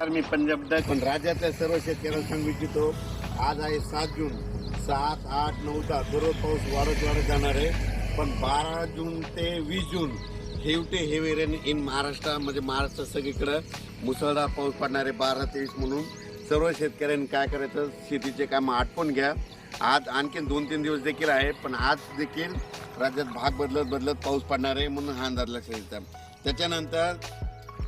तर मी पंजाब डक. पण राज्यातल्या सर्व शेतकऱ्यांना सांगू इच्छितो आज आहे सात जून. सात आठ नऊ दहा दररोज पाऊस वाढत वाढत जाणार आहे. पण बारा जून ते वीस जून हेवटे हेवी रेन इन महाराष्ट्र म्हणजे महाराष्ट्र सगळीकडं मुसळधार पाऊस पडणार आहे बारा तेवीस म्हणून. सर्व शेतकऱ्यांनी काय करायचं? शेतीचे काम आटपून घ्या. आज आणखीन दोन तीन दिवस देखील आहे पण आज देखील राज्यात भाग बदलत बदलत पाऊस पडणार आहे म्हणून हा अंदाज लक्षात येतात त्याच्यानंतर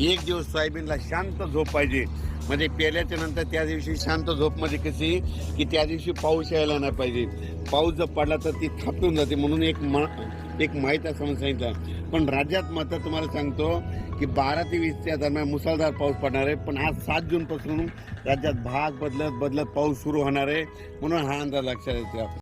एक दिवस सोयाबीनला शांत झोप पाहिजे. म्हणजे पेल्याच्यानंतर त्या दिवशी शांत झोपमध्ये म्हणजे कशी? की त्या दिवशी पाऊस यायला नाही पाहिजे. पाऊस जर पडला तर ती थापून जाते म्हणून एक मा एक माहीत असं म्हणून सांगितलं. पण राज्यात मात्र तुम्हाला सांगतो की बारा ते वीसच्या दरम्यान मुसळधार पाऊस पडणार आहे. पण आज सात जूनपासून राज्यात भाग बदलत बदलत पाऊस सुरू होणार आहे. म्हणून हा अंदाज लक्षात येतो